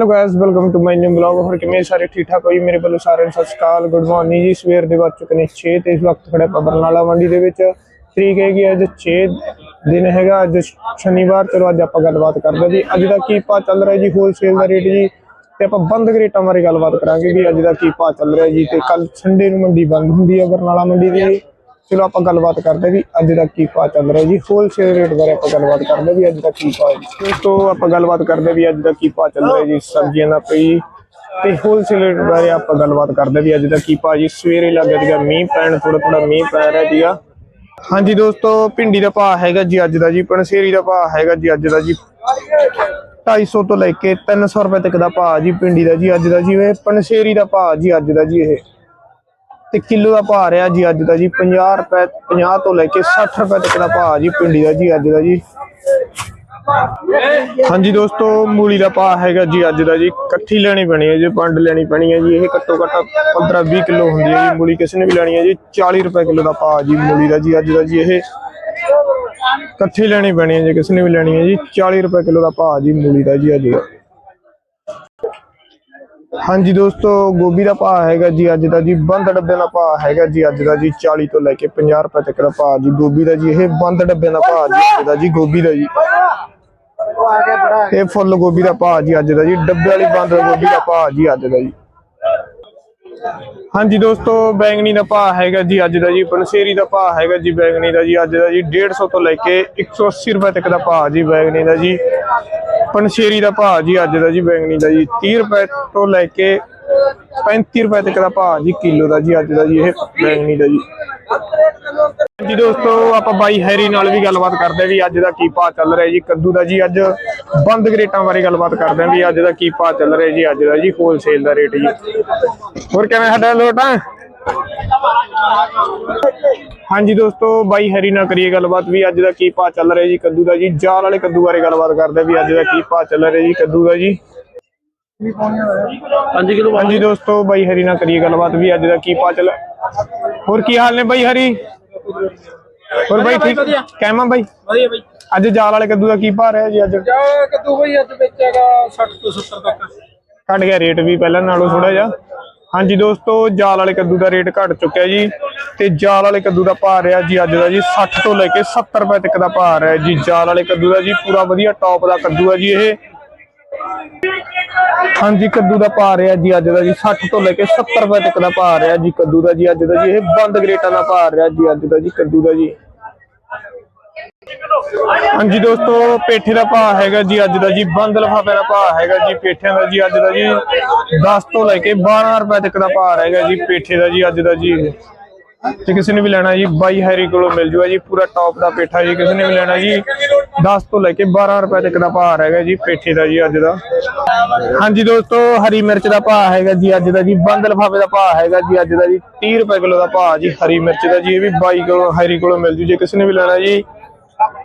Hello guys welcome to my new blog ਹੋਰ ਕਿਵੇਂ ਸਾਰੇ ਠੀਕ ਠਾਕ ਹੋਈ ਮੇਰੇ ਵੱਲੋਂ ਸਾਰਿਆਂ ਨੂੰ ਸਤਿ ਸ਼੍ਰੀ ਅਕਾਲ ਗੁੱਡ ਮਾਰਨਿੰਗ ਜੀ। ਸਵੇਰ ਦੇ ਵੱਜ ਚੁੱਕੇ ਨੇ 6 ਤੇ ਇਸ ਵਕਤ ਖੜੇ ਆਪਾਂ ਬਰਨਾਲਾ ਮੰਡੀ ਦੇ ਵਿੱਚ। ਤਰੀਕ ਹੈਗੀ ਅੱਜ 6 ਦਿਨ ਹੈਗਾ, ਅੱਜ ਸ਼ਨੀਵਾਰ। ਚਲੋ ਅੱਜ ਆਪਾਂ ਗੱਲਬਾਤ ਕਰਦੇ ਜੀ। ਅੱਜ ਦਾ ਕੀ ਭਾਅ ਚੱਲ ਰਿਹਾ ਜੀ? ਹੋਲਸੇਲ ਦਾ ਰੇਟ ਜੀ? ਤੇ ਆਪਾਂ ਬੰਦ ਰੇਟਾਂ ਬਾਰੇ ਗੱਲਬਾਤ ਕਰਾਂਗੇ ਵੀ ਅੱਜ ਦਾ ਕੀ ਭਾਅ ਚੱਲ ਰਿਹਾ ਜੀ? ਤੇ ਕੱਲ ਸੰਡੇ ਨੂੰ ਮੰਡੀ ਬੰਦ ਹੁੰਦੀ ਹੈ ਬਰਨਾਲਾ ਮੰਡੀ ਦੀ। ਚਲੋ ਆਪਾਂ ਗੱਲਬਾਤ ਕਰਦੇ ਵੀ ਅੱਜ ਦਾ ਕੀ ਭਾਅ ਚੱਲ ਰਿਹਾ ਜੀ। ਹੋਲਸੇਲ ਰੇਟ ਬਾਰੇ ਆਪਾਂ ਗੱਲਬਾਤ ਕਰਦੇ ਵੀ ਅੱਜ ਦਾ ਕੀ ਭਾਅ ਹੈ ਜੀ। ਆਪਾਂ ਗੱਲਬਾਤ ਕਰਦੇ ਵੀ ਅੱਜ ਦਾ ਕੀ ਭਾਅ ਚੱਲ ਰਿਹਾ ਜੀ ਸਬਜ਼ੀਆਂ ਦਾ ਪਈ ਤੇ ਹੋਲਸੇਲ ਰੇਟ ਬਾਰੇ ਆਪਾਂ ਗੱਲਬਾਤ ਕਰਦੇ ਵੀ ਅੱਜ ਦਾ ਕੀ ਭਾਅ ਜੀ। ਸਵੇਰੇ ਲੱਗ ਗਿਆ ਮੀਂਹ ਪੈਣ ਥੋੜਾ ਥੋੜਾ ਮੀਂਹ ਪੈ ਰਿਹਾ ਸੀਗਾ। ਹਾਂਜੀ ਦੋਸਤੋ, ਭਿੰਡੀ ਦਾ ਭਾਅ ਹੈਗਾ ਜੀ ਅੱਜ ਦਾ ਜੀ, ਪਣਸੇਰੀ ਦਾ ਭਾਅ ਹੈਗਾ ਜੀ ਅੱਜ ਦਾ ਜੀ। 250 ਤੋਂ ਲੈ ਕੇ 300 ਰੁਪਏ ਤੱਕ ਦਾ ਭਾਅ ਜੀ ਭਿੰਡੀ ਦਾ ਜੀ ਅੱਜ ਦਾ ਜੀ, ਇਹ ਪਣਸੇਰੀ ਦਾ ਭਾਅ ਜੀ ਅੱਜ ਦਾ ਜੀ ਇਹ। ਤੇ ਕਿਲੋ ਦਾ ਭਾਅ ਰਿਹਾ ਜੀ ਅੱਜ ਦਾ ਜੀ 50 ਰੁਪਏ 50 ਤੋਂ ਲੈ ਕੇ 60 ਰੁਪਏ ਤੱਕ ਦਾ ਭਾਅ ਜੀ ਪਿੰਡੀ ਦਾ ਜੀ ਅੱਜ ਦਾ ਜੀ। ਹਾਂਜੀ ਦੋਸਤੋ, ਮੂਲੀ ਦਾ ਭਾਅ ਹੈਗਾ ਜੀ ਅੱਜ ਦਾ ਜੀ। ਇਕੱਠੀ ਲੈਣੀ ਪੈਣੀ ਹੈ ਜੀ ਪੰਡ ਲੈਣੀ ਪੈਣੀ ਹੈ ਜੀ। ਇਹ ਘੱਟੋ ਘੱਟ 15 20 ਕਿਲੋ ਹੁੰਦੀ ਹੈ ਜੀ ਮੂਲੀ। ਕਿਸੇ ਨੇ ਵੀ ਲੈਣੀ ਹੈ ਜੀ 40 ਰੁਪਏ ਕਿਲੋ ਦਾ ਭਾਅ ਜੀ ਮੂਲੀ ਦਾ ਜੀ ਅੱਜ ਦਾ ਜੀ। ਇਹ ਇਕੱਠੀ ਲੈਣੀ ਪੈਣੀ ਹੈ ਜੀ, ਕਿਸੇ ਨੇ ਵੀ ਲੈਣੀ ਹੈ ਜੀ 40 ਰੁਪਏ ਕਿਲੋ ਦਾ ਭਾਅ ਜੀ ਮੂਲੀ ਦਾ ਜੀ ਅੱਜ ਦਾ। ਹਾਂਜੀ ਦੋਸਤੋ, ਗੋਭੀ ਦਾ ਭਾਅ ਹੈਗਾ ਜੀ ਅੱਜ ਦਾ ਜੀ, ਬੰਦ ਡੱਬੇ ਦਾ ਭਾਅ ਹੈਗਾ ਜੀ ਅੱਜ ਦਾ ਜੀ 40 ਤੋਂ ਲੈ ਕੇ 50 ਰੁਪਏ ਤੱਕ ਦਾ ਭਾਅ ਜੀ, ਗੋਭੀ ਦਾ ਜੀ, ਇਹ ਬੰਦ ਡੱਬੇ ਦਾ ਭਾਅ ਜੀ ਅੱਜ ਦਾ ਜੀ, ਗੋਭੀ ਦਾ ਜੀ। ਇਹ ਫੁੱਲ ਗੋਭੀ ਦਾ ਭਾਅ ਜੀ ਅੱਜ ਦਾ ਜੀ, ਡੱਬੇ ਵਾਲੀ ਬੰਦ ਗੋਭੀ ਦਾ ਭਾਅ ਜੀ ਅੱਜ ਦਾ ਜੀ। ਹਾਂਜੀ ਦੋਸਤੋ, ਬੈਂਗਣੀ ਦਾ ਭਾਅ ਹੈਗਾ ਜੀ ਅੱਜ ਦਾ ਜੀ ਪਨਸੇਰੀ ਦਾ ਭਾਅ ਹੈਗਾ ਜੀ ਬੈਂਗਣੀ ਦਾ ਜੀ, ਅੱਜ ਦਾ ਜੀ 150 ਤੋਂ ਲੈ ਕੇ 180 ਰੁਪਏ ਤੱਕ ਦਾ ਭਾਅ ਜੀ ਬੈਂਗਣੀ ਦਾ ਜੀ। ਪਨਸ਼ੇਰੀ ਦਾ ਭਾਅ ਜੀ ਅੱਜ ਦਾ ਜੀ ਬੈਂਗਣੀ ਦਾ ਜੀ 30 ਰੁਪਏ ਤੋਂ ਲੈ ਕੇ 35 ਰੁਪਏ ਤੱਕ ਦਾ ਭਾਅ ਜੀ, ਕਿਲੋ ਦਾ ਜੀ ਅੱਜ ਦਾ ਜੀ ਇਹ ਬੈਂਗਣੀ ਦਾ ਜੀ। ਜੀ ਦੋਸਤੋ ਆਪਾਂ ਬਾਈ ਹੈਰੀ ਨਾਲ ਵੀ ਗੱਲਬਾਤ ਕਰਦੇ ਵੀ ਅੱਜ ਦਾ ਕੀ ਭਾਅ ਚੱਲ ਰਿਹਾ ਜੀ। ਕੱਦੂ ਦਾ ਜੀ ਅੱਜ ਬੰਦ ਗਰੇਟਾਂ ਬਾਰੇ ਗੱਲਬਾਤ ਕਰਦੇ ਵੀ ਅੱਜ ਦਾ ਕੀ ਭਾਅ ਚੱਲ ਰਿਹਾ ਜੀ ਅੱਜ ਦਾ ਜੀ ਹੋਲਸੇਲ ਦਾ ਰੇਟ ਜੀ। ਹੋਰ ਕਿਵੇਂ ਸਾਡਾ ਲੋਟ ਹਾਂਜੀ ਦੋਸਤੋ ਬਾਈ ਹੈਰੀ ਨਾਲ ਕਰੀਏ ਗੱਲਬਾਤ ਵੀ ਅੱਜ ਦਾ ਕੀ ਭਾਅ ਚੱਲ ਰਿਹਾ ਜੀ ਕੱਦੂ ਦਾ ਜੀ। ਜਾਲ ਵਾਲੇ ਕੱਦੂ ਬਾਰੇ ਗੱਲਬਾਤ ਕਰਦੇ ਵੀ ਅੱਜ ਦਾ ਕੀ ਭਾਅ ਚੱਲ ਰਿਹਾ ਜੀ ਕੱਦੂ ਦਾ ਜੀ। 5 ਕਿਲੋ ਹਾਂਜੀ ਦੋਸਤੋ ਬਾਈ ਹਰੀ ਨਾਲ ਕਰੀਏ ਗੱਲਬਾਤ ਵੀ ਅੱਜ ਦਾ ਕੀ ਪਾ ਚੱਲ ਹੋਰ ਕੀ ਹਾਲ ਨੇ ਬਾਈ ਹਰੀ? ਹੋਰ ਬਾਈ ਠੀਕ? ਕਹਿਮਾ ਬਾਈ? ਵਧੀਆ ਬਈ। ਅੱਜ ਜਾਲ ਵਾਲੇ ਕੱਦੂ ਦਾ ਕੀ ਭਾਅ ਰਿਹਾ ਜੀ ਅੱਜ? ਜਾ ਕੱਦੂ ਬਈ ਅੱਜ ਵੇਚੇਗਾ 60 ਤੋਂ 70 ਤੱਕ। ਘਟ ਗਿਆ ਰੇਟ ਵੀ ਪਹਿਲਾਂ ਨਾਲੋਂ ਥੋੜਾ ਜਿਹਾ। ਹਾਂਜੀ ਦੋਸਤੋ ਜਾਲ ਵਾਲੇ ਕੱਦੂ ਦਾ ਰੇਟ ਘਟ ਚੁੱਕਿਆ ਜੀ। ਤੇ ਜਾਲ ਵਾਲੇ ਕੱਦੂ ਦਾ ਭਾਅ ਰਿਹਾ ਜੀ ਅੱਜ ਦਾ ਜੀ 60 ਤੋਂ ਲੈ ਕੇ 70 ਰੁਪਏ ਤੱਕ ਦਾ ਭਾਅ ਰਿਹਾ ਜੀ। ਜਾਲ ਵਾਲੇ ਕੱਦੂ ਦਾ ਜੀ ਪੂਰਾ ਵਧੀਆ ਟੌਪ ਦਾ ਕੱਦੂ ਹੈ ਜੀ ਇਹ। ਹਾਂਜੀ, ਕੱਦੂ ਦਾ ਭਾਅ ਰਿਹਾ ਜੀ ਅੱਜ ਦਾ ਜੀ 60 ਤੋਂ ਲੈ ਕੇ 70 ਰੁਪਏ ਤੱਕ ਦਾ ਭਾਅ ਰਿਹਾ ਜੀ ਕੱਦੂ ਦਾ ਜੀ ਅੱਜ ਦਾ ਜੀ, ਇਹ ਬੰਦ ਗਰੇਟਾਂ ਦਾ ਭਾਅ ਰਿਹਾ ਜੀ ਅੱਜ ਦਾ ਜੀ ਕੱਦੂ ਦਾ ਜੀ। ਹਾਂਜੀ ਦੋਸਤੋ, ਪੇਠੇ ਦਾ ਭਾਅ ਹੈਗਾ ਜੀ ਅੱਜ ਦਾ ਜੀ, ਬੰਦ ਲਫਾਫੇ ਦਾ ਭਾਅ ਹੈਗਾ ਜੀ, ਪੇਠਿਆਂ ਦਾ ਜੀ ਅੱਜ ਦਾ ਜੀ 10 ਤੋਂ ਲੈ ਕੇ 12 ਰੁਪਏ ਤੱਕ ਦਾ ਭਾਅ ਹੈਗਾ ਜੀ, ਪੇਠੇ ਦਾ ਜੀ ਅੱਜ ਦਾ ਜੀ। ਤੇ ਕਿਸੇ ਨੇ ਵੀ ਲੈਣਾ ਜੀ, ਬਾਈ ਹੈਰੀ ਕੋਲੋਂ ਮਿਲ ਜੂਗਾ ਜੀ, ਪੂਰਾ ਟੌਪ ਦਾ ਪੇਠਾ ਜੀ, ਕਿਸੇ ਨੇ ਵੀ ਲੈਣਾ ਜੀ 10 ਤੋਂ ਲੈ ਕੇ 12 ਰੁਪਏ ਤੱਕ ਦਾ ਭਾਅ ਹੈਗਾ ਜੀ, ਪੇਠੇ ਦਾ ਜੀ ਅੱਜ ਦਾ। ਹਾਂਜੀ ਦੋਸਤੋ, ਹਰੀ ਮਿਰਚ ਦਾ ਭਾਅ ਹੈਗਾ ਜੀ ਅੱਜ ਦਾ ਜੀ, ਬੰਦ ਲਫਾਫੇ ਦਾ ਭਾਅ ਹੈਗਾ ਜੀ ਅੱਜ ਦਾ ਜੀ 30 ਰੁਪਏ ਕਿਲੋ ਦਾ ਭਾਅ ਜੀ, ਹਰੀ ਮਿਰਚ ਦਾ ਜੀ, ਇਹ ਵੀ ਬਾਈ ਕੋਲੋਂ, ਹੈਰੀ ਕੋਲੋਂ ਮਿਲ ਜੂ, ਜੇ ਕਿਸੇ ਨੇ ਵੀ ਲੈਣਾ ਜੀ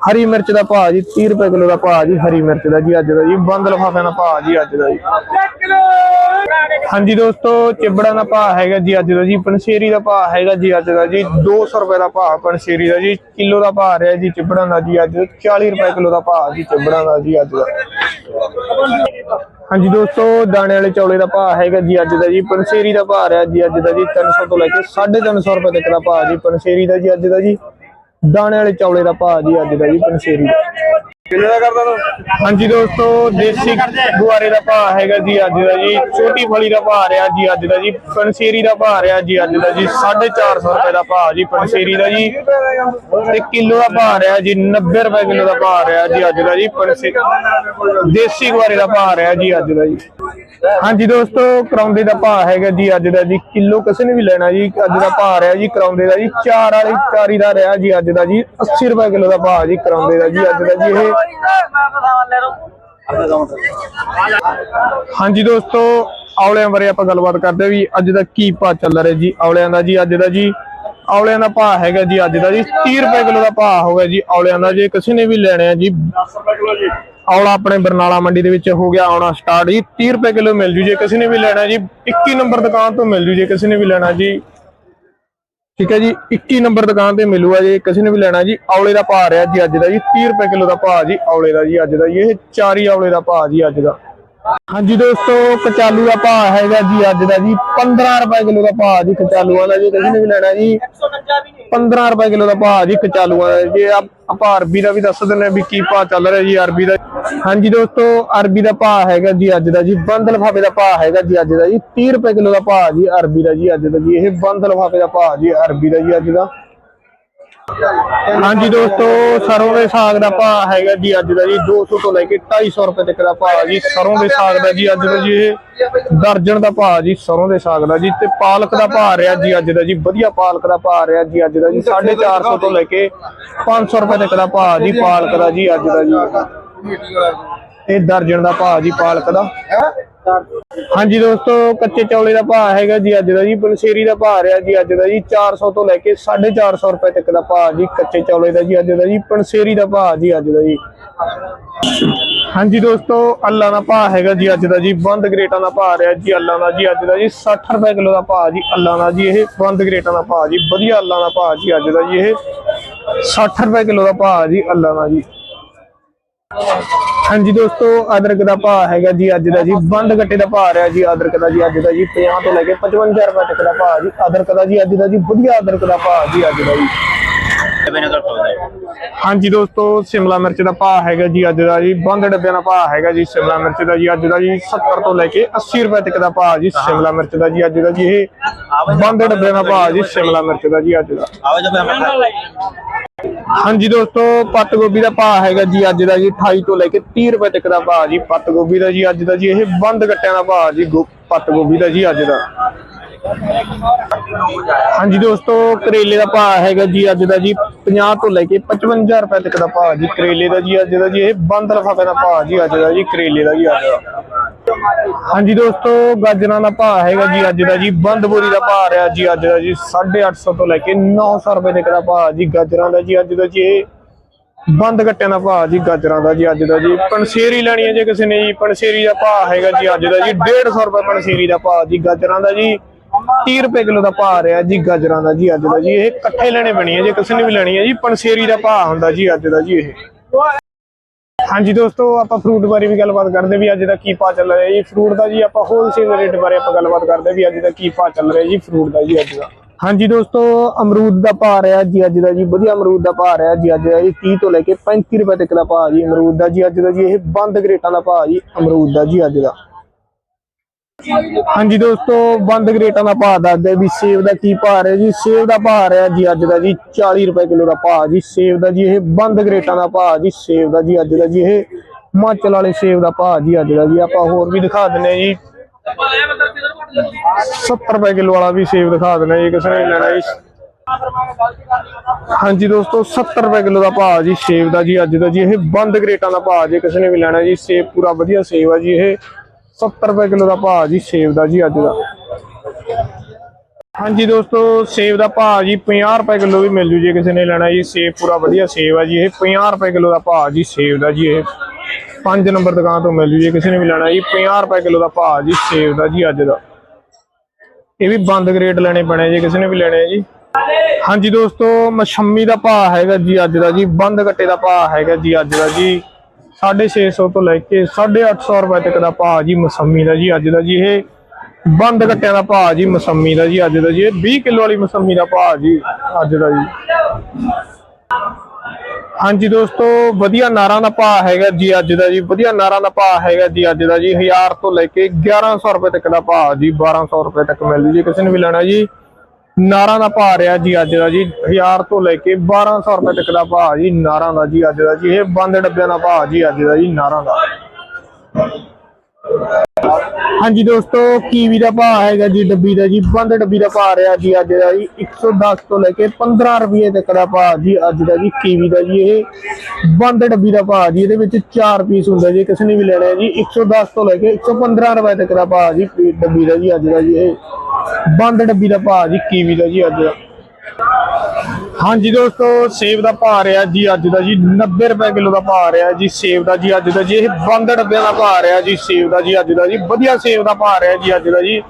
ਹਰੀ ਮਿਰਚ ਦਾ ਭਾਅ ਜੀ 30 ਰੁਪਏ ਕਿਲੋ ਦਾ ਭਾਅ ਜੀ ਹਰੀ ਮਿਰਚ ਦਾ ਜੀ ਅੱਜ ਦਾ ਜੀ ਬੰਦ ਲਫਾਫਿਆਂ ਦਾ ਭਾਅ ਜੀ ਅੱਜ ਦਾ ਜੀ ਹਾਂਜੀ ਦੋਸਤੋ ਚਿਬੜਾ ਦਾ ਭਾਅ ਹੈਗਾ ਜੀ ਅੱਜ ਦਾ ਜੀ ਪਨਸ਼ੇਰੀ ਦਾ ਭਾਅ ਹੈਗਾ ਜੀ ਅੱਜ ਦਾ ਜੀ 200 ਰੁਪਏ ਦਾ ਭਾਅ ਪਨਸ਼ੇਰੀ ਦਾ ਜੀ ਕਿਲੋ ਦਾ ਭਾਅ ਰਿਹਾ ਜੀ ਚਿਬੜਾਂ ਦਾ ਜੀ ਅੱਜ 40 ਰੁਪਏ ਕਿਲੋ ਦਾ ਭਾਅ ਜੀ ਚਿਬੜਾ ਦਾ ਜੀ ਅੱਜ ਦਾ ਹਾਂਜੀ ਦੋਸਤੋ ਦਾਣੇ ਵਾਲੇ ਚੌਲੇ ਦਾ ਭਾਅ ਹੈਗਾ ਜੀ ਅੱਜ ਦਾ ਜੀ ਪਨਸ਼ੇਰੀ ਦਾ ਭਾਅ ਰਿਹਾ ਜੀ ਅੱਜ ਦਾ ਜੀ 300 ਤੋਂ ਲੈ ਕੇ 350 ਰੁਪਏ ਤੱਕ ਦਾ ਭਾਅ ਜੀ ਪਨਸ਼ੇਰੀ ਦਾ ਜੀ ਅੱਜ ਦਾ ਜੀ ਦਾਣੇ ਵਾਲੇ ਚੌਲੇ ਦਾ ਭਾਅ ਜੀ ਅੱਜ ਦਾ ਜੀ ਪਨਸ਼ੇਰੀ ਦਾ ਕਿੰਨੇ ਦਾ ਕਰਦਾ ਤੂੰ? ਹਾਂਜੀ ਦੋਸਤੋ ਦੇਸੀ ਗੁਆਰੇ ਦਾ ਭਾਅ ਹੈਗਾ ਜੀ ਅੱਜ ਦਾ ਜੀ। ਛੋਟੀ ਫਲੀ ਦਾ ਭਾਅ ਰਿਹਾ ਜੀ ਅੱਜ ਦਾ ਜੀ। ਪਨਸੇਰੀ ਦਾ ਭਾਅ ਰਿਹਾ ਜੀ ਅੱਜ ਦਾ ਜੀ। 450 ਰੁਪਏ ਦਾ ਭਾਅ ਜੀ ਪਨਸੇਰੀ ਦਾ ਜੀ। ਤੇ ਕਿਲੋ ਦਾ ਭਾਅ ਰਿਹਾ ਜੀ 90 ਰੁਪਏ ਕਿਲੋ ਦਾ ਭਾਅ ਰਿਹਾ ਜੀ ਅੱਜ ਦਾ ਜੀ। ਪਨਸੇ ਦੇਸੀ ਗੁਆਰੇ ਦਾ ਭਾਅ ਰਿਹਾ ਜੀ ਅੱਜ ਦਾ ਜੀ। ਹਾਂਜੀ ਦੋਸਤੋ ਕਰਾਉਂਦੇ ਦਾ ਭਾਅ ਹੈਗਾ ਜੀ ਅੱਜ ਦਾ ਜੀ ਕਿਲੋ ਕਿਸੇ ਨੇ ਵੀ ਲੈਣਾ ਜੀ ਅੱਜ ਦਾ ਭਾਅ ਰਿਹਾ ਜੀ ਕਰਾਉਂਦੇ ਦਾ ਜੀ ਚਾਰ ਵਾਲੀ ਚਾਰੀ ਦਾ ਰਿਹਾ ਜੀ ਅੱਜ ਦਾ ਜੀ 80 ਰੁਪਏ ਕਿਲੋ ਦਾ ਭਾਅ ਜੀ ਕਰਾਉਂਦੇ ਦਾ ਜੀ ਅੱਜ ਦਾ ਜੀ ਇਹ। ਹਾਂਜੀ ਦੋਸਤੋ ਔਲਿਆਂ ਬਾਰੇ ਆਪਾਂ ਗੱਲਬਾਤ ਕਰਦੇ ਵੀ ਅੱਜ ਦਾ ਕੀ ਭਾਅ ਚੱਲ ਰਿਹਾ ਜੀ ਔਲਿਆਂ ਦਾ ਜੀ ਅੱਜ ਦਾ ਜੀ ਔਲਿਆਂ ਦਾ ਭਾਅ ਹੈਗਾ ਜੀ ਅੱਜ ਦਾ ਜੀ। 30 ਰੁਪਏ ਕਿਲੋ ਦਾ ਭਾਅ ਹੋਗਾ ਜੀ ਔਲਿਆਂ ਦਾ। ਜੇ ਕਿਸੇ ਨੇ ਵੀ ਲੈਣੇ ਆ ਜੀ, ਔਲਾ ਆਪਣੇ ਬਰਨਾਲਾ ਮੰਡੀ ਦੇ ਵਿੱਚ ਹੋ ਗਿਆ, ਆਉਣਾ ਸਟਾਰਟ ਜੀ। 30 ਰੁਪਏ ਕਿਲੋ ਮਿਲ ਜੂ ਜੇ ਕਿਸੇ ਨੇ ਵੀ ਲੈਣਾ ਜੀ। 21 ਨੰਬਰ ਦੁਕਾਨ ਤੋਂ ਮਿਲ ਜੂ ਜੇ ਕਿਸੇ ਨੇ ਵੀ ਲੈਣਾ ਜੀ। ਠੀਕ ਹੈ ਜੀ 21 ਨੰਬਰ ਦੁਕਾਨ ਤੇ ਮਿਲੂਗਾ ਜੇ ਕਿਸੇ ਨੇ ਵੀ ਲੈਣਾ ਜੀ। ਔਲੇ ਦਾ ਭਾਅ ਰਿਹਾ ਜੀ ਅੱਜ ਦਾ ਜੀ। 30 ਰੁਪਏ ਕਿਲੋ ਦਾ ਭਾਅ ਜੀ, ਔਲੇ ਦਾ ਜੀ ਅੱਜ ਦਾ ਜੀ। ਇਹ ਚਾਰੀ ਔਲੇ ਦਾ ਭਾਅ ਜੀ ਅੱਜ ਦਾ। ਹਾਂਜੀ ਦੋਸਤੋ, ਕਚਾਲੂ ਦਾ ਭਾਅ ਹੈਗਾ ਜੀ ਅੱਜ ਦਾ ਜੀ 15 ਰੁਪਏ ਕਿਲੋ ਦਾ ਭਾਅ ਜੀ ਕਚਾਲੂਆਂ ਦਾ ਜੀ ਕਿਸੇ ਨੇ ਵੀ ਲੈਣਾ ਜੀ। 15 ਰੁਪਏ ਕਿਲੋ ਦਾ ਭਾਅ ਜੀ ਕਚਾਲੂਆਂ ਦਾ। ਜੇ ਆਪਾਂ ਅਰਬੀ ਦਾ ਵੀ ਦੱਸ ਦਿੰਦੇ ਹਾਂ ਵੀ ਕੀ ਭਾਅ ਚੱਲ ਰਿਹਾ ਜੀ ਅਰਬੀ ਦਾ। ਹਾਂਜੀ ਦੋਸਤੋ, ਅਰਬੀ ਦਾ ਭਾਅ ਹੈਗਾ ਜੀ ਅੱਜ ਦਾ ਜੀ ਬੰਦ ਲਫਾਫੇ ਦਾ ਭਾਅ ਹੈਗਾ ਜੀ ਅੱਜ ਦਾ ਜੀ। 30 ਰੁਪਏ ਕਿਲੋ ਦਾ ਭਾਅ ਜੀ ਅਰਬੀ ਦਾ ਜੀ ਅੱਜ ਦਾ ਜੀ। ਇਹ ਬੰਦ ਲਫਾਫੇ ਦਾ ਭਾਅ ਜੀ ਅਰਬੀ ਦਾ ਜੀ ਅੱਜ ਦਾ। ਹਾਂਜੀ ਦੋਸਤੋ, ਸਰੋਂ ਦੇ ਸਾਗ ਦਾ ਭਾਅ ਹੈਗਾ ਜੀ ਅੱਜ ਦਾ ਜੀ 200 ਤੋਂ ਲੈ ਕੇ 250 ਰੁਪਏ ਤੱਕ ਦਾ ਭਾਅ ਜੀ, ਸਰੋਂ ਦੇ ਸਾਗ ਦਾ ਜੀ ਅੱਜ ਦਾ ਜੀ ਇਹ ਦਰਜਨ ਦਾ ਭਾਅ ਜੀ, ਸਰੋਂ ਦੇ ਸਾਗ ਦਾ ਜੀ, ਤੇ ਪਾਲਕ ਦਾ ਭਾਅ ਰਿਹਾ ਜੀ ਅੱਜ ਦਾ ਜੀ, ਵਧੀਆ ਪਾਲਕ ਦਾ ਭਾਅ ਰਿਹਾ ਜੀ ਅੱਜ ਦਾ ਜੀ 450 ਤੋਂ ਲੈ ਕੇ 500 ਰੁਪਏ ਤੱਕ ਦਾ ਭਾਅ ਜੀ, ਪਾਲਕ ਦਾ ਜੀ ਅੱਜ ਦਾ ਜੀ। ਇਹ ਦਰਜਨ ਦਾ ਭਾਅ ਜੀ, ਪਾਲਕ ਦਾ। ਹਾਂਜੀ ਦੋਸਤੋ ਕੱਚੇ ਚੌਲੇ ਦਾ ਭਾਅ ਹੈਗਾ ਜੀ ਅੱਜ ਦਾ ਜੀ ਬਲਸੇਰੀ ਦਾ ਭਾਅ ਰਿਹਾ ਜੀ ਅੱਜ ਦਾ ਜੀ 400 ਤੋਂ ਲੈ ਕੇ 450 ਰੁਪਏ ਤੱਕ ਦਾ ਭਾਅ ਜੀ ਕੱਚੇ ਚੌਲੇ ਦਾ ਜੀ ਅੱਜ ਦਾ ਜੀ ਪਨਸੇਰੀ ਦਾ ਭਾਅ ਜੀ ਅੱਜ ਦਾ ਜੀ ਹਾਂਜੀ ਦੋਸਤੋ ਅੱਲਾ ਦਾ ਭਾਅ ਹੈਗਾ ਜੀ ਅੱਜ ਦਾ ਜੀ ਬੰਦ ਗ੍ਰੇਟਾਂ ਦਾ ਭਾਅ ਰਿਹਾ ਜੀ ਅੱਲਾ ਦਾ ਜੀ ਅੱਜ ਦਾ ਜੀ 60 ਰੁਪਏ ਕਿਲੋ ਦਾ ਭਾਅ ਜੀ ਅੱਲਾ ਦਾ ਜੀ ਇਹ ਬੰਦ ਗ੍ਰੇਟਾਂ ਦਾ ਭਾਅ ਜੀ ਵਧੀਆ ਅੱਲਾ ਦਾ ਭਾਅ ਜੀ ਅੱਜ ਦਾ ਜੀ ਇਹ 60 ਰੁਪਏ ਕਿਲੋ ਦਾ ਭਾਅ ਜੀ ਅੱਲਾ ਦਾ ਜੀ ਹਾਂਜੀ ਦੋਸਤੋ ਅਦਰਕ ਦਾ ਭਾਅ ਹੈਗਾ ਜੀ ਅੱਜ ਦਾ ਜੀ ਬੰਦ ਗੱਟੇ ਦਾ ਭਾਅ ਰਿਹਾ ਜੀ ਅਦਰਕ ਦਾ ਜੀ ਅੱਜ ਦਾ ਜੀ 50 ਤੋਂ ਲੈ ਕੇ 55 ਰੁਪਏ ਤੱਕ ਦਾ ਭਾਅ ਜੀ ਅਦਰਕ ਦਾ ਜੀ ਅੱਜ ਦਾ ਜੀ ਵਧੀਆ ਅਦਰਕ ਦਾ ਭਾਅ ਜੀ ਅੱਜ ਦਾ ਜੀ। ਹਾਂਜੀ ਦੋਸਤੋ ਸ਼ਿਮਲਾ ਮਿਰਚ ਦਾ ਭਾਅ ਹੈਗਾ ਜੀ ਅੱਜ ਦਾ ਜੀ ਬੰਦ ਡੱਬਿਆਂ ਦਾ ਭਾਅ ਹੈਗਾ ਜੀ ਸ਼ਿਮਲਾ ਮਿਰਚ ਦਾ ਜੀ ਅੱਜ ਦਾ ਜੀ 70 ਤੋਂ ਲੈ ਕੇ 80 ਰੁਪਏ ਤੱਕ ਦਾ ਭਾਅ ਜੀ ਸ਼ਿਮਲਾ ਮਿਰਚ ਦਾ ਜੀ ਅੱਜ ਦਾ ਜੀ ਇਹ ਬੰਦ ਡੱਬਿਆਂ ਦਾ ਭਾਅ ਜੀ ਸ਼ਿਮਲਾ ਮਿਰਚ ਦਾ ਜੀ ਅੱਜ ਦਾ। ਹਾਂਜੀ ਦੋਸਤੋ, ਪੱਤ ਗੋਭੀ ਦਾ ਭਾਅ ਹੈਗਾ ਜੀ ਅੱਜ ਦਾ ਜੀ 28 ਤੋਂ ਲੈ ਕੇ 30 ਰੁਪਏ ਤੱਕ ਦਾ ਭਾਅ ਜੀ, ਪੱਤ ਗੋਭੀ ਦਾ ਜੀ, ਅੱਜ ਦਾ ਜੀ, ਇਹ ਬੰਦ ਗੱਟਿਆਂ ਦਾ ਭਾਅ ਜੀ, ਗੋ- ਪੱਤ ਗੋਭੀ ਦਾ ਜੀ, ਅੱਜ ਦਾ। ਹਾਂਜੀ ਦੋਸਤੋ, ਕਰੇਲੇ ਦਾ ਭਾਅ ਹੈਗਾ ਜੀ, ਅੱਜ ਦਾ ਜੀ 50 ਤੋਂ ਲੈ ਕੇ 55 ਰੁਪਏ ਤੱਕ ਦਾ ਭਾਅ ਜੀ, ਕਰੇਲੇ ਦਾ ਜੀ, ਅੱਜ ਦਾ ਜੀ, ਇਹ ਬੰਦ ਲਫਾਫੇ ਦਾ ਭਾਅ ਜੀ, ਅੱਜ ਦਾ ਜੀ, ਕਰੇਲੇ ਦਾ ਜੀ, ਅੱਜ ਦਾ। ਹਾਂਜੀ ਦੋਸਤੋ, ਗਾਜਰਾਂ ਦਾ ਭਾਅ ਹੈਗਾ ਜੀ ਅੱਜ ਦਾ ਜੀ ਬੰਦ ਬੋਰੀ ਦਾ ਭਾਅ ਰਿਹਾ ਜੀ ਅੱਜ ਦਾ ਜੀ 850 ਤੋਂ ਲੈ ਕੇ 900 ਰੁਪਏ ਤੱਕ ਦਾ ਭਾਅ ਜੀ ਗਾਜਰਾਂ ਦਾ ਜੀ, ਅੱਜ ਦਾ ਜੀ ਇਹ ਬੰਦ ਗੱਟਿਆਂ ਦਾ ਭਾਅ ਜੀ ਗਾਜਰਾਂ ਦਾ ਜੀ, ਅੱਜ ਦਾ ਜੀ ਪਨਸੇਰੀ ਲੈਣੀ ਹੈ ਜੇ ਕਿਸੇ ਨੇ ਜੀ ਪਨਸੇਰੀ ਦਾ ਭਾਅ ਹੈਗਾ ਜੀ ਅੱਜ ਦਾ ਜੀ 150 ਰੁਪਏ ਪਨਸੇਰੀ ਦਾ ਭਾਅ ਜੀ ਗਾਜਰਾਂ ਦਾ ਜੀ 30 ਰੁਪਏ ਕਿਲੋ ਦਾ ਭਾਅ ਰਿਹਾ ਜੀ ਗਾਜਰਾਂ ਦਾ ਜੀ ਅੱਜ ਦਾ ਜੀ, ਇਹ ਇਕੱਠੇ ਲੈਣੇ ਬਣੀ ਹੈ, ਜੇ ਕਿਸੇ ਨੇ ਵੀ ਲੈਣੀ ਹੈ ਜੀ ਪਨਸੇਰੀ ਦਾ ਭਾਅ ਹੁੰਦਾ ਜੀ ਅੱਜ ਦਾ ਜੀ ਇਹ। ਹਾਂਜੀ ਦੋਸਤੋ, ਆਪਾਂ ਫਰੂਟ ਬਾਰੇ ਵੀ ਗੱਲਬਾਤ ਕਰਦੇ ਵੀ ਅੱਜ ਦਾ ਕੀ ਭਾਅ ਚੱਲ ਰਿਹਾ ਜੀ। ਫਰੂਟ ਦਾ ਜੀ ਆਪਾਂ ਹੋਲਸੇਲ ਰੇਟ ਬਾਰੇ ਆਪਾਂ ਗੱਲਬਾਤ ਕਰਦੇ ਵੀ ਅੱਜ ਦਾ ਕੀ ਭਾਅ ਚੱਲ ਰਿਹਾ ਜੀ ਫਰੂਟ ਦਾ ਜੀ ਅੱਜ ਦਾ। ਹਾਂਜੀ ਦੋਸਤੋ, ਅਮਰੂਦ ਦਾ ਭਾਅ ਰਿਹਾ ਜੀ ਅੱਜ ਦਾ ਜੀ, ਵਧੀਆ ਅਮਰੂਦ ਦਾ ਭਾਅ ਰਿਹਾ ਜੀ ਅੱਜ ਦਾ ਜੀ 30 ਤੋਂ ਲੈ ਕੇ 35 ਰੁਪਏ ਤੱਕ ਦਾ ਭਾਅ ਜੀ ਅਮਰੂਦ ਦਾ ਜੀ ਅੱਜ ਦਾ ਜੀ, ਇਹ ਬੰਦ ਗਰੇਟਾਂ ਦਾ ਭਾਅ ਜੀ ਅਮਰੂਦ ਦਾ ਜੀ ਅੱਜ ਦਾ। ਹਾਂਜੀ ਦੋਸਤੋ, ਬੰਦ ਗਰੇਟਾਂ ਦਾ ਭਾਅ ਦੱਸਦੇ ਵੀ ਸੇਬ ਦਾ ਕੀ ਭਾਅ ਰਿਹਾ ਜੀ। ਸੇਬ ਦਾ ਭਾਅ ਰਿਹਾ ਜੀ ਅੱਜ ਦਾ ਜੀ 40 ਰੁਪਏ ਕਿਲੋ ਦਾ ਭਾਅ ਜੀ। ਸੇਬ ਦਾ ਜੀ ਇਹ ਬੰਦ ਗਰੇਟਾਂ ਦਾ ਭਾਅ ਜੀ। ਸੇਬ ਦਾ ਜੀ ਅੱਜ ਦਾ ਜੀ ਇਹ ਹਿਮਾਚਲ ਵਾਲੇ ਸੇਬ ਦਾ ਭਾਅ ਜੀ ਅੱਜ ਦਾ ਜੀ। ਆਪਾਂ ਹੋਰ ਵੀ ਦਿਖਾ ਦਿੰਨੇ ਜੀ। 70 ਰੁਪਏ ਕਿਲੋ ਵਾਲਾ ਵੀ ਸੇਬ ਦਿਖਾ ਦਿੰਨੇ ਜੀ, ਕਿਸੇ ਨੇ ਲੈਣਾ ਜੀ। ਹਾਂਜੀ ਦੋਸਤੋ 70 ਰੁਪਏ ਕਿਲੋ ਦਾ ਭਾਅ ਜੀ। ਸੇਬ ਦਾ ਜੀ ਅੱਜ ਦਾ ਜੀ ਇਹ ਬੰਦ ਗਰੇਟਾਂ ਦਾ ਭਾਅ ਜੇ ਕਿਸੇ ਨੇ ਵੀ ਲੈਣਾ ਜੀ। ਸੇਬ ਪੂਰਾ ਵਧੀਆ ਸੇਬ ਆ ਜੀ ਇਹ। 70 ਰੁਪਏ ਕਿਲੋ ਦਾ ਭਾਅ ਜੀ, ਸੇਬ ਦਾ ਜੀ ਅੱਜ ਦਾ। ਹਾਂਜੀ ਦੋਸਤੋ, ਸੇਬ ਦਾ ਭਾਅ ਜੀ 50 ਰੁਪਏ ਕਿਲੋ ਵੀ ਮਿਲ ਜੂ ਜੇ ਕਿਸੇ ਨੇ ਲੈਣਾ ਜੀ। ਸੇਬ ਪੂਰਾ ਵਧੀਆ ਸੇਬ ਆ ਜੀ ਇਹ। 50 ਰੁਪਏ ਕਿਲੋ ਦਾ ਭਾਅ ਜੀ, ਸੇਬ ਦਾ ਜੀ ਇਹ। 5 ਨੰਬਰ ਦੁਕਾਨ ਤੋਂ ਮਿਲ ਜੂ ਜੇ ਕਿਸੇ ਨੇ ਵੀ ਲੈਣਾ ਜੀ। 50 ਰੁਪਏ ਕਿਲੋ ਦਾ ਭਾਅ ਜੀ, ਸੇਬ ਦਾ ਜੀ ਅੱਜ ਦਾ। ਇਹ ਵੀ ਬੰਦ ਗ੍ਰੇਡ ਲੈਣੇ ਪੈਣੇ ਜੇ ਕਿਸੇ ਨੇ ਵੀ ਲੈਣੇ ਜੀ। ਹਾਂਜੀ ਦੋਸਤੋ ਮਸ਼ੰਮੀ ਦਾ ਭਾਅ ਹੈਗਾ ਜੀ ਅੱਜ ਦਾ ਜੀ। ਬੰਦ ਕੱਟੇ ਦਾ ਭਾਅ ਹੈਗਾ ਜੀ ਅੱਜ ਦਾ ਜੀ। 650 ਤੋਂ ਲੈ ਕੇ 850 ਰੁਪਏ ਤੱਕ ਦਾ ਭਾਅ ਜੀ ਮਸੰਮੀ ਦਾ ਜੀ ਅੱਜ ਦਾ ਜੀ ਇਹ ਬੰਦ ਗੱਟਿਆਂ ਦਾ ਭਾਅ ਜੀ ਮਸੰਮੀ ਦਾ ਜੀ ਅੱਜ ਦਾ ਜੀ, ਇਹ 20 ਕਿਲੋ ਵਾਲੀ ਮਸੰਮੀ ਦਾ ਭਾਅ ਜੀ ਅੱਜ ਦਾ ਜੀ। ਹਾਂਜੀ ਦੋਸਤੋ, ਵਧੀਆ ਨਾਰਾਂ ਦਾ ਭਾਅ ਹੈਗਾ ਜੀ ਅੱਜ ਦਾ ਜੀ, ਵਧੀਆ ਨਾਰਾਂ ਦਾ ਭਾਅ ਹੈਗਾ ਜੀ ਅੱਜ ਦਾ ਜੀ 1000 ਤੋਂ ਲੈ ਕੇ 1100 ਰੁਪਏ ਤੱਕ ਦਾ ਭਾਅ ਜੀ 1200 ਰੁਪਏ ਤੱਕ ਮਿਲ ਜੂ ਜੀ, ਕਿਸੇ ਨੇ ਵੀ ਲੈਣਾ ਜੀ। ਨਾਰਾਂ ਦਾ ਭਾਅ ਰਿਹਾ ਜੀ ਅੱਜ ਦਾ ਜੀ 1000 ਤੋਂ ਲੈ ਕੇ 1200 ਰੁਪਏ ਤੱਕ ਦਾ ਭਾਅ ਜੀ ਨਾਰਾਂ ਦਾ ਜੀ ਅੱਜ ਦਾ ਜੀ, ਇਹ ਬੰਦ ਡੱਬਿਆਂ ਦਾ ਭਾਅ ਜੀ ਅੱਜ ਦਾ ਜੀ ਨਾਰਾਂ ਦਾ। ਹਾਂਜੀ ਦੋਸਤੋ, ਕੀਵੀ ਦਾ ਭਾਅ ਹੈਗਾ ਜੀ, ਡੱਬੀ ਦਾ ਜੀ, ਬੰਦ ਡੱਬੀ ਦਾ ਭਾਅ ਰਿਹਾ ਜੀ ਅੱਜ ਦਾ ਜੀ 110 ਤੋਂ ਲੈ ਕੇ 15 ਰੁਪਏ ਤੱਕ ਦਾ ਭਾਅ ਜੀ ਅੱਜ ਦਾ ਜੀ, ਕੀਵੀ ਦਾ ਜੀ, ਇਹ ਬੰਦ ਡੱਬੀ ਦਾ ਭਾਅ ਜੀ, ਇਹਦੇ ਵਿੱਚ 4 ਪੀਸ ਹੁੰਦਾ ਜੀ, ਕਿਸੇ ਨੇ ਵੀ ਲੈਣਾ ਹੈ ਜੀ 110 ਤੋਂ ਲੈ ਕੇ 115 ਰੁਪਏ ਤੱਕ ਦਾ ਭਾਅ ਜੀ ਡੱਬੀ ਦਾ ਜੀ ਅੱਜ ਦਾ ਜੀ, ਇਹ ਬੰਦ ਡੱਬੀ ਦਾ ਭਾਅ ਜੀ, ਕੀਵੀ ਦਾ ਜੀ ਅੱਜ। ਦਾ ਹਾਂਜੀ ਦੋਸਤੋ, ਸੇਬ ਦਾ ਭਾਅ ਰਿਹਾ ਜੀ ਅੱਜ ਦਾ ਜੀ 90 ਰੁਪਏ ਕਿਲੋ ਦਾ ਭਾਅ ਰਿਹਾ ਜੀ ਸੇਬ ਦਾ ਜੀ ਅੱਜ ਦਾ ਜੀ, ਇਹ ਬੰਦ ਡੱਬਿਆਂ ਦਾ ਭਾਅ ਰਿਹਾ ਜੀ ਸੇਬ ਦਾ ਜੀ ਅੱਜ ਦਾ ਜੀ, ਵਧੀਆ ਸੇਬ ਦਾ ਭਾਅ ਰਿਹਾ ਜੀ ਅੱਜ ਦਾ ਜੀ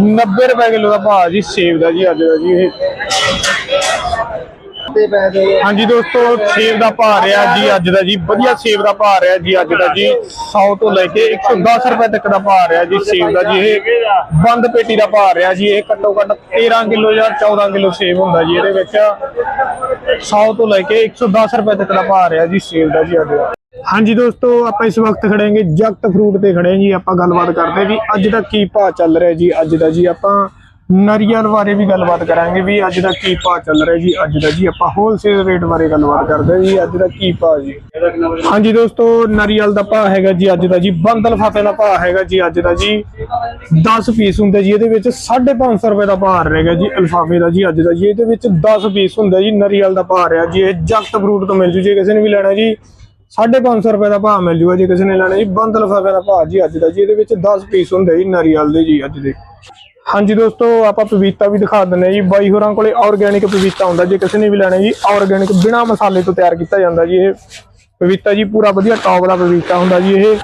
90 ਰੁਪਏ ਕਿਲੋ ਦਾ ਭਾਅ ਜੀ ਸੇਬ ਦਾ ਜੀ ਅੱਜ ਦਾ ਜੀ ਇਹ। ਸਸਤੇ ਪੈ ਹਾਂਜੀ ਦੋਸਤੋ, ਸੇਬ ਦਾ ਭਾਅ ਰਿਹਾ ਜੀ ਅੱਜ ਦਾ ਜੀ। ਵਧੀਆ ਸੇਬ ਦਾ ਭਾਅ ਰਿਹਾ ਜੀ ਅੱਜ ਦਾ ਜੀ। 100 ਤੋਂ ਲੈ ਕੇ 110 ਰੁਪਏ ਤੱਕ ਦਾ ਭਾਅ ਰਿਹਾ ਜੀ ਸੇਬ ਦਾ ਜੀ। ਇਹ ਬੰਦ ਪੇਟੀ ਦਾ ਭਾਅ ਰਿਹਾ ਜੀ। ਇਹ ਘੱਟੋ ਘੱਟ 13 ਕਿਲੋ ਜਾਂ 14 ਕਿਲੋ ਸੇਬ ਹੁੰਦਾ ਜੀ ਇਹਦੇ ਵਿੱਚ। 100 ਤੋਂ ਲੈ ਕੇ 110 ਰੁਪਏ ਤੱਕ ਦਾ ਭਾਅ ਰਿਹਾ ਜੀ ਸੇਬ ਦਾ ਜੀ ਅੱਜ ਦਾ। ਹਾਂਜੀ ਦੋਸਤੋ, ਆਪਾਂ ਇਸ ਵਕਤ ਖੜੇ ਹਾਂਗੇ ਜਗਤ ਫਰੂਟ ਤੇ ਖੜੇ ਹਾਂ ਜੀ। ਆਪਾਂ ਗੱਲਬਾਤ ਕਰਦੇ ਵੀ ਅੱਜ ਦਾ ਕੀ ਭਾਅ ਚੱਲ ਰਿਹਾ ਜੀ ਅੱਜ ਦਾ ਜੀ। ਆਪਾਂ ਨਰੀਅਲ ਬਾਰੇ ਵੀ ਗੱਲਬਾਤ ਕਰਾਂਗੇ ਵੀ ਅੱਜ ਦਾ ਕੀ ਭਾਅ ਚੱਲ ਰਿਹਾ ਜੀ, ਅੱਜ ਦਾ ਜੀ ਆਪਾਂ ਹੋਲਸੇਲ ਰੇਟ ਬਾਰੇ ਗੱਲਬਾਤ ਕਰਦੇ ਜੀ, ਅੱਜ ਦਾ ਕੀ ਭਾਅ ਜੀ? ਹਾਂਜੀ ਦੋਸਤੋ, ਨਾਰੀਅਲ ਦਾ ਭਾਅ ਹੈਗਾ ਜੀ ਅੱਜ ਦਾ ਜੀ ਬੰਦ ਲਫਾਫੇ ਦਾ ਭਾਅ ਹੈਗਾ ਜੀ ਅੱਜ ਦਾ ਜੀ। 10 ਪੀਸ ਹੁੰਦੇ ਜੀ, ਇਹਦੇ ਵਿੱਚ 550 ਰੁਪਏ ਦਾ ਭਾਅ ਰਹੇਗਾ ਜੀ, ਅਲਫਾਫੇ ਦਾ ਜੀ ਅੱਜ ਦਾ ਜੀ, ਇਹਦੇ ਵਿੱਚ 10 ਪੀਸ ਹੁੰਦਾ ਜੀ, ਨਰੀਅਲ ਦਾ ਭਾਅ ਰਿਹਾ ਜੀ, ਇਹ ਜਗਤ ਫਰੂਟ ਤੋਂ ਮਿਲ ਜੂ, ਜੇ ਕਿਸੇ ਨੇ ਵੀ ਲੈਣਾ ਜੀ 550 ਰੁਪਏ ਦਾ ਭਾਅ ਮਿਲ ਜੂਗਾ, ਜੇ ਕਿਸੇ ਨੇ ਲੈਣਾ ਜੀ ਬੰਦ ਲਫਾਫੇ ਦਾ ਭਾਅ ਜੀ ਅੱਜ ਦਾ ਜੀ, ਇਹਦੇ ਵਿੱਚ 10 ਪੀਸ ਹੁੰਦੇ ਜੀ, ਨਾਰੀਅਲ ਦੇ ਜੀ ਅੱਜ ਦੇ। ਹਾਂਜੀ ਦੋਸਤੋ, ਆਪਾਂ ਪਪੀਤਾ ਵੀ ਦਿਖਾ ਦਿੰਦੇ ਹਾਂ ਜੀ। ਬਾਈ ਹੋਰਾਂ ਕੋਲੇ ਆਰਗੇਨਿਕ ਪਪੀਤਾ ਹੁੰਦਾ। ਜੇ ਕਿਸੇ ਨੇ ਵੀ ਲੈਣਾ ਜੀ ਆਰਗੇਨਿਕ ਬਿਨਾ ਮਸਾਲੇ ਤੋਂ ਤਿਆਰ ਕੀਤਾ ਜਾਂਦਾ ਜੀ ਇਹ। ਪਪੀਤਾ ਜੀ ਪੂਰਾ ਵਧੀਆ ਟੌਪ ਦਾ ਪਪੀਤਾ ਹੁੰਦਾ ਜੀ ਇਹ।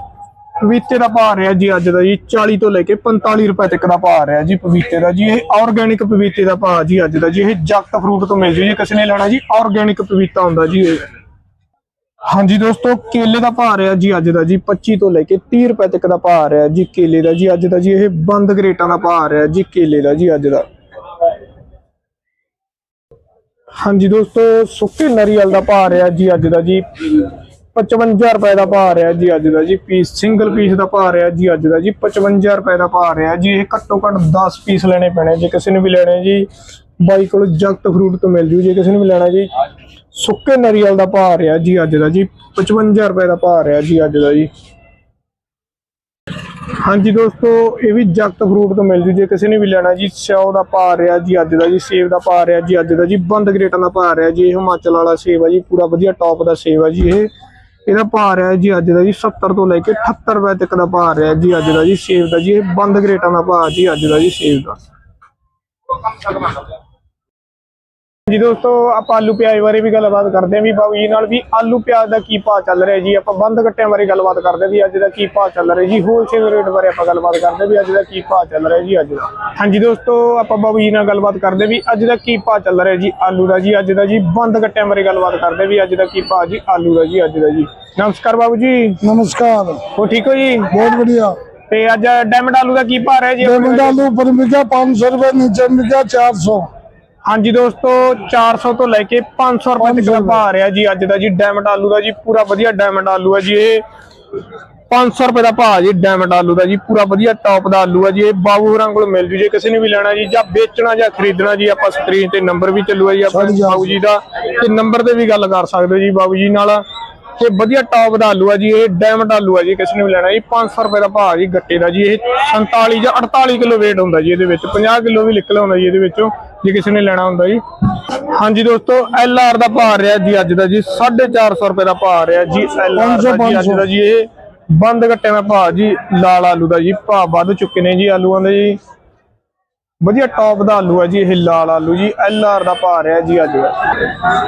ਪਪੀਤੇ ਦਾ ਭਾਅ ਰਿਹਾ ਜੀ ਅੱਜ ਦਾ ਜੀ 40 ਤੋਂ ਲੈ ਕੇ 45 ਰੁਪਏ ਤੱਕ ਦਾ ਭਾਅ ਰਿਹਾ ਜੀ ਪਪੀਤੇ ਦਾ ਜੀ ਇਹ। ਆਰਗੇਨਿਕ ਪਪੀਤੇ ਦਾ ਭਾਅ ਜੀ ਅੱਜ ਦਾ ਜੀ ਇਹ ਜਗਤ ਫਰੂਟ ਤੋਂ ਮਿਲ ਜੂ ਜੀ ਕਿਸੇ ਨੇ ਲੈਣਾ ਜੀ ਆਰਗੇਨਿਕ ਪਪੀਤਾ ਹੁੰਦਾ ਜੀ ਇਹ। ਹਾਂਜੀ ਦੋਸਤੋ, ਕੇਲੇ ਦਾ ਭਾਅ ਰਿਹਾ ਜੀ ਅੱਜ ਦਾ ਜੀ 25 ਤੋਂ ਲੈ ਕੇ 30 ਰੁਪਏ ਤੱਕ ਦਾ ਭਾਅ ਰਿਹਾ ਜੀ ਕੇਲੇ ਦਾ ਜੀ, ਅੱਜ ਦਾ ਜੀ ਇਹ ਬੰਦ ਗਰੇਟਾਂ ਦਾ ਭਾਅ ਰਿਹਾ ਜੀ ਕੇਲੇ ਦਾ ਜੀ ਅੱਜ ਦਾ। ਹਾਂਜੀ ਦੋਸਤੋ, ਸੁੱਕੇ ਨਰੀਅਲ ਦਾ ਭਾਅ ਰਿਹਾ ਜੀ ਅੱਜ ਦਾ ਜੀ 55 ਰੁਪਏ ਦਾ ਭਾਅ ਰਿਹਾ ਜੀ ਅੱਜ ਦਾ ਜੀ, ਪੀਸ, ਸਿੰਗਲ ਪੀਸ ਦਾ ਭਾਅ ਰਿਹਾ ਜੀ ਅੱਜ ਦਾ ਜੀ 55 ਰੁਪਏ ਦਾ ਭਾਅ ਰਿਹਾ ਜੀ, ਇਹ ਘੱਟੋ ਘੱਟ 10 ਪੀਸ ਲੈਣੇ ਪੈਣੇ, ਜੇ ਕਿਸੇ ਨੇ ਵੀ ਲੈਣੇ ਜੀ, ਬਾਈ ਕੋਲ ਜਗਤ ਫਰੂਟ ਤੋਂ ਮਿਲ ਜੂ, ਜੇ ਕਿਸੇ ਨੇ ਵੀ ਲੈਣਾ ਜੀ ਸੁੱਕੇ ਨਰੀਅਲ ਦਾ ਭਾਅ ਰਿਹਾ ਜੀ ਅੱਜ ਦਾ ਜੀ 55 ਰੁਪਏ ਦਾ ਭਾਅ ਰਿਹਾ ਜੀ ਅੱਜ ਦਾ ਜੀ। ਹਾਂਜੀ ਦੋਸਤੋ, ਇਹ ਵੀ ਜਗਤ ਫਰੂਟ ਤੋਂ ਮਿਲ ਜੂ, ਜੇ ਕਿਸੇ ਨੇ ਵੀ ਲੈਣਾ ਜੀ, ਸਿਓ ਦਾ ਭਾਅ ਰਿਹਾ ਜੀ ਅੱਜ ਦਾ ਜੀ, ਸੇਬ ਦਾ ਭਾਅ ਰਿਹਾ ਜੀ ਅੱਜ ਦਾ ਜੀ, ਬੰਦ ਗਰੇਟਾਂ ਦਾ ਭਾਅ ਰਿਹਾ ਜੀ, ਇਹ ਹਿਮਾਚਲ ਵਾਲਾ ਸੇਬ ਆ ਜੀ, ਪੂਰਾ ਵਧੀਆ ਟੌਪ ਦਾ ਸੇਬ ਆ ਜੀ ਇਹ। ਇਹਦਾ ਭਾਅ ਰਿਹਾ ਜੀ ਅੱਜ ਦਾ ਜੀ 70 ਤੋਂ ਲੈ ਕੇ 78 ਰੁਪਏ ਤੱਕ ਦਾ ਭਾਅ ਰਿਹਾ ਜੀ ਅੱਜ ਦਾ ਜੀ ਸੇਬ ਦਾ ਜੀ, ਇਹ ਬੰਦ ਗਰੇਟਾਂ ਦਾ ਭਾਅ ਜੀ ਅੱਜ ਦਾ ਜੀ ਸੇਬ ਦਾ। ਜੀ ਦੋਸਤੋ ਆਪਾਂ ਆਲੂ ਪਿਆਜ਼ ਬਾਰੇ ਵੀ ਗੱਲਬਾਤ ਕਰਦੇ ਆਂ ਵੀ ਬਾਬੂ ਜੀ ਨਾਲ ਵੀ ਆਲੂ ਪਿਆਜ਼ ਦਾ ਕੀ ਭਾਅ ਚੱਲ ਰਿਹਾ ਜੀ? ਆਪਾਂ ਬੰਦ ਕੱਟਿਆਂ ਬਾਰੇ ਗੱਲਬਾਤ ਕਰਦੇ ਵੀ ਅੱਜ ਦਾ ਕੀ ਭਾਅ ਚੱਲ ਰਿਹਾ ਜੀ? ਹੋਲਸੇਲ ਰੇਟ ਬਾਰੇ ਆਪਾਂ ਗੱਲਬਾਤ ਕਰਦੇ ਵੀ ਅੱਜ ਦਾ ਕੀ ਭਾਅ ਚੱਲ ਰਿਹਾ ਜੀ ਅੱਜ ਹਾਂਜੀ ਦੋਸਤੋ ਆਪਾਂ ਬਾਬੂ ਜੀ ਨਾਲ ਗੱਲਬਾਤ ਕਰਦੇ ਵੀ ਅੱਜ ਦਾ ਕੀ ਭਾਅ ਚੱਲ ਰਿਹਾ ਜੀ ਆਲੂ ਦਾ ਜੀ? ਅੱਜ ਦਾ ਜੀ ਬੰਦ ਕੱਟਿਆਂ ਬਾਰੇ ਗੱਲਬਾਤ ਕਰਦੇ ਵੀ ਅੱਜ ਦਾ ਕੀ ਭਾਅ ਜੀ ਆਲੂ ਦਾ ਜੀ ਅੱਜ ਦਾ ਜੀ। ਨਮਸਕਾਰ ਬਾਬੂ ਜੀ। ਨਮਸਕਾਰ। ਹੋ ਠੀਕ ਹੋ ਜੀ? ਬਹੁਤ ਵਧੀਆ। ਤੇ ਅੱਜ ਡਾਇਮੰਡ ਆਲੂ ਦਾ ਕੀ ਭਾਅ ਰਿਹਾ ਜੀ? ਡਾਇਮੰਡ ਆਲੂ ਪਰ 500 ਰੁਪਏ ਨੀਚੇ ਮਿਲਦਾ 400 ਹਾਂਜੀ ਦੋਸਤੋ 400 ਤੋਂ ਲੈ ਕੇ 500 ਰੁਪਏ ਤੱਕ ਦਾ ਭਾਅ ਰਿਹਾ ਜੀ ਅੱਜ ਦਾ ਜੀ ਡਾਇਮੰਡ ਆਲੂ ਦਾ ਜੀ ਪੂਰਾ ਵਧੀਆ ਡਾਇਮੰਡ ਆਲੂ ਹੈ ਜੀ ਇਹ। 500 ਰੁਪਏ ਦਾ ਭਾਅ ਜੀ ਡਾਇਮੰਡ ਆਲੂ ਦਾ ਜੀ ਪੂਰਾ ਵਧੀਆ ਟੌਪ ਦਾ ਆਲੂ ਹੈ ਜੀ ਇਹ ਬਾਬੂ ਹੋਰਾਂ ਕੋਲ ਮਿਲ ਜੂ ਜੇ ਕਿਸੇ ਨੇ ਵੀ ਲੈਣਾ ਜੀ ਜਾਂ ਵੇਚਣਾ ਜਾਂ ਖਰੀਦਣਾ ਜੀ ਆਪਾਂ ਸਕਰੀਨ ਤੇ ਨੰਬਰ ਵੀ ਚੱਲੂਗਾ ਜੀ ਆਪਾਂ ਬਾਬੂ ਜੀ ਦਾ ਤੇ ਨੰਬਰ ਤੇ ਵੀ ਗੱਲ ਕਰ ਸਕਦੇ ਹੋ ਜੀ ਬਾਬੂ ਜੀ ਨਾਲ। ਤੇ ਵਧੀਆ ਟੌਪ ਦਾ ਆਲੂ ਹੈ ਜੀ ਇਹ ਡਾਇਮੰਡ ਆਲੂ ਹੈ ਜੀ ਕਿਸੇ ਨੇ ਵੀ ਲੈਣਾ ਜੀ 500 ਰੁਪਏ ਦਾ ਭਾਅ ਜੀ ਗੱਟੇ ਦਾ ਜੀ ਇਹ 47 ਜਾਂ 48 ਕਿਲੋ weight ਹੁੰਦਾ ਜੀ ਇਹਦੇ ਵਿੱਚ 50 ਕਿਲੋ ਵੀ ਨਿਕਲ ਆਉਂਦਾ ਜੀ ਇਹਦੇ ਵਿੱਚੋਂ। ਜੇ ਕਿਸੇ ਨੇ ਲੈਣਾ ਹੁੰਦਾ ਜੀ। ਹਾਂਜੀ ਦੋਸਤੋ ਐਲ ਆਰ ਦਾ ਭਾਅ ਰਿਹਾ ਜੀ ਅੱਜ ਦਾ ਜੀ 450 ਰੁਪਏ ਦਾ ਭਾਅ ਰਿਹਾ ਜੀ ਐਲ ਆਰ ਦਾ ਜੀ ਅੱਜ ਦਾ ਜੀ ਇਹ ਬੰਦ ਗੱਟਿਆਂ ਦਾ ਭਾਅ ਜੀ ਲਾਲ ਆਲੂ ਦਾ ਜੀ ਭਾਅ ਵੱਧ ਚੁੱਕੇ ਨੇ ਜੀ ਆਲੂਆਂ ਦੇ ਜੀ। ਵਧੀਆ ਟੌਪ ਦਾ ਆਲੂ ਹੈ ਜੀ ਇਹ ਲਾਲ ਆਲੂ ਜੀ ਐਲ ਆਰ ਦਾ ਭਾਅ ਰਿਹਾ ਜੀ ਅੱਜ ਦਾ।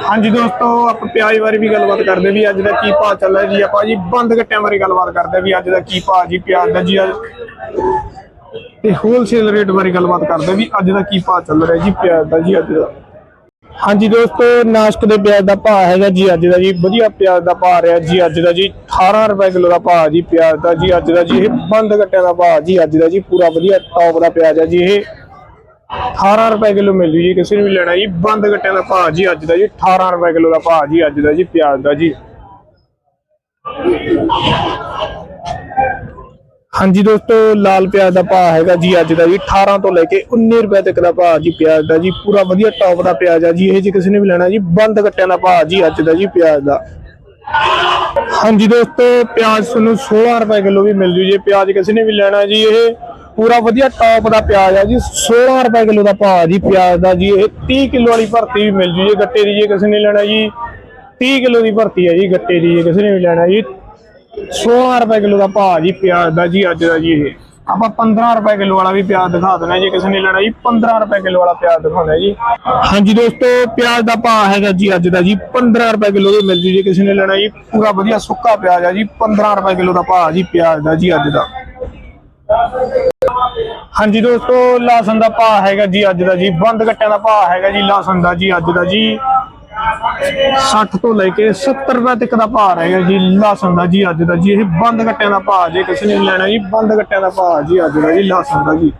ਹਾਂਜੀ ਦੋਸਤੋ ਆਪਾਂ ਪਿਆਜ਼ ਬਾਰੇ ਵੀ ਗੱਲਬਾਤ ਕਰਦੇ ਵੀ ਅੱਜ ਦਾ ਕੀ ਭਾਅ ਚੱਲ ਰਿਹਾ ਜੀ ਆਪਾਂ ਜੀ ਬੰਦ ਗੱਟਿਆਂ ਬਾਰੇ ਗੱਲਬਾਤ ਕਰਦੇ ਵੀ ਅੱਜ ਦਾ ਕੀ ਭਾਅ ਜੀ ਪਿਆਜ਼ ਦਾ ਜੀ ਅੱਜ। ਤੇ ਹੋਲਸੇਲ ਰੇਟ ਬਾਰੇ ਗੱਲਬਾਤ ਕਰਦੇ ਵੀ ਅੱਜ ਦਾ ਕੀ ਭਾਅ ਚੱਲ ਰਿਹਾ ਜੀ, ਪਿਆਜ਼ ਦਾ ਜੀ ਅੱਜ ਦਾ। ਹਾਂਜੀ ਦੋਸਤੋ, ਨਾਸ਼ਕ ਦੇ ਪਿਆਜ਼ ਦਾ ਭਾਅ ਹੈਗਾ ਜੀ ਅੱਜ ਦਾ ਜੀ, ਵਧੀਆ ਪਿਆਜ਼ ਦਾ ਭਾਅ ਰਿਹਾ ਜੀ ਅੱਜ ਦਾ ਜੀ 18 ਰੁਪਏ ਕਿਲੋ ਦਾ ਭਾਅ ਜੀ ਪਿਆਜ਼ ਦਾ ਜੀ, ਅੱਜ ਦਾ ਜੀ ਇਹ ਬੰਦ ਗੱਟਿਆਂ ਦਾ ਭਾਅ ਜੀ ਅੱਜ ਦਾ ਜੀ, ਪੂਰਾ ਵਧੀਆ ਟੌਪ ਦਾ ਪਿਆਜ਼ ਹੈ ਜੀ ਇਹ। 18 ਰੁਪਏ ਕਿਲੋ ਮਿਲ ਜੂ ਜੀ, ਕਿਸੇ ਨੇ ਵੀ ਲੈਣਾ ਜੀ, ਬੰਦ ਗੱਟਿਆਂ ਦਾ ਭਾਅ ਜੀ ਅੱਜ ਦਾ ਜੀ 18 ਰੁਪਏ ਕਿਲੋ ਦਾ ਭਾਅ ਜੀ ਅੱਜ ਦਾ ਜੀ, ਪਿਆਜ਼ ਦਾ ਜੀ। ਹਾਂਜੀ ਦੋਸਤੋ, ਲਾਲ ਪਿਆਜ਼ ਦਾ ਭਾਅ ਹੈਗਾ ਜੀ ਅੱਜ ਦਾ ਜੀ 18 ਤੋਂ ਲੈ ਕੇ 19 ਰੁਪਏ ਤੱਕ ਦਾ ਭਾਅ ਜੀ ਪਿਆਜ਼ ਦਾ ਜੀ, ਪੂਰਾ ਵਧੀਆ ਟੌਪ ਦਾ ਪਿਆਜ਼ ਆ ਜੀ, ਇਹ ਜੇ ਕਿਸੇ ਨੇ ਵੀ ਲੈਣਾ ਜੀ, ਬੰਦ ਗੱਟਿਆਂ ਦਾ ਭਾਅ ਜੀ ਅੱਜ ਦਾ ਜੀ ਪਿਆਜ਼ ਦਾ। ਹਾਂਜੀ ਦੋਸਤੋ, ਪਿਆਜ਼ ਤੁਹਾਨੂੰ 16 ਰੁਪਏ ਕਿਲੋ ਵੀ ਮਿਲ ਜੂ ਜੇ ਪਿਆਜ਼ ਕਿਸੇ ਨੇ ਵੀ ਲੈਣਾ ਜੀ, ਇਹ ਪੂਰਾ ਵਧੀਆ ਟੌਪ ਦਾ ਪਿਆਜ਼ ਆ ਜੀ 16 ਰੁਪਏ ਕਿਲੋ ਦਾ ਭਾਅ ਜੀ ਪਿਆਜ਼ ਦਾ ਜੀ, ਇਹ 30 ਕਿਲੋ ਵਾਲੀ ਭਰਤੀ ਵੀ ਮਿਲ ਜੂ ਜੇ ਗੱਟੇ ਦੀ ਜੇ ਕਿਸੇ ਨੇ ਲੈਣਾ ਜੀ 30 ਕਿਲੋ ਦੀ ਭਰਤੀ ਹੈ ਜੀ ਗੱਟੇ ਦੀ ਜੇ ਕਿਸੇ ਨੇ ਵੀ ਲੈਣਾ ਜੀ 16 ਰੁਪਏ ਕਿਲੋ ਦਾ ਭਾਅ ਜੀ, ਪਿਆਜ਼ ਦਾ ਜੀ, ਅੱਜ ਦਾ ਜੀ ਇਹ। ਆਪਾਂ 15 ਰੁਪਏ ਕਿਲੋ ਵਾਲਾ ਵੀ ਪਿਆਜ਼ ਦਿਖਾ ਦੇਣਾ ਜੇ ਕਿਸੇ ਨੇ ਲੈਣਾ ਜੀ 15 ਰੁਪਏ ਕਿਲੋ ਵਾਲਾ ਪਿਆਜ਼ ਦਿਖਾਉਣਾ ਜੀ। ਹਾਂਜੀ ਦੋਸਤੋ, ਪਿਆਜ਼ ਦਾ ਭਾਅ ਹੈਗਾ ਜੀ, ਅੱਜ ਦਾ ਜੀ 15 ਰੁਪਏ ਕਿਲੋ ਦੇ ਮਿਲ ਜੂ, ਜੇ ਕਿਸੇ ਨੇ ਲੈਣਾ ਜੀ, ਪੂਰਾ ਵਧੀਆ ਸੁੱਕਾ ਪਿਆਜ਼ ਆ ਜੀ 15 ਰੁਪਏ ਕਿਲੋ ਦਾ ਭਾਅ ਜੀ, ਪਿਆਜ਼ ਦਾ ਜੀ, ਅੱਜ ਦਾ। ਹਾਂਜੀ ਦੋਸਤੋ ਲਾਸਨ ਦਾ ਭਾਅ ਹੈਗਾ ਜੀ, ਅੱਜ ਦਾ ਜੀ, ਬੰਦ ਗੱਟਿਆਂ ਦਾ ਭਾਅ ਹੈਗਾ ਜੀ ਲਾਸਨ ਦਾ ਜੀ, ਅੱਜ ਦਾ ਜੀ। 60 ਤੋਂ ਲੈ ਕੇ 70 ਰੁਪਏ ਤੱਕ ਦਾ ਭਾਅ ਰਹੇਗਾ ਜੀ ਲਸਣ ਦਾ ਜੀ, ਅੱਜ ਦਾ ਜੀ, ਇਹ ਬੰਦ ਗੱਟਿਆਂ ਦਾ ਭਾਅ ਜੇ ਕਿਸੇ ਨੇ ਲੈਣਾ ਜੀ, ਬੰਦ ਗੱਟਿਆਂ ਦਾ ਭਾਅ ਜੀ, ਅੱਜ ਦਾ ਜੀ ਲਸਣ ਦਾ ਜੀ।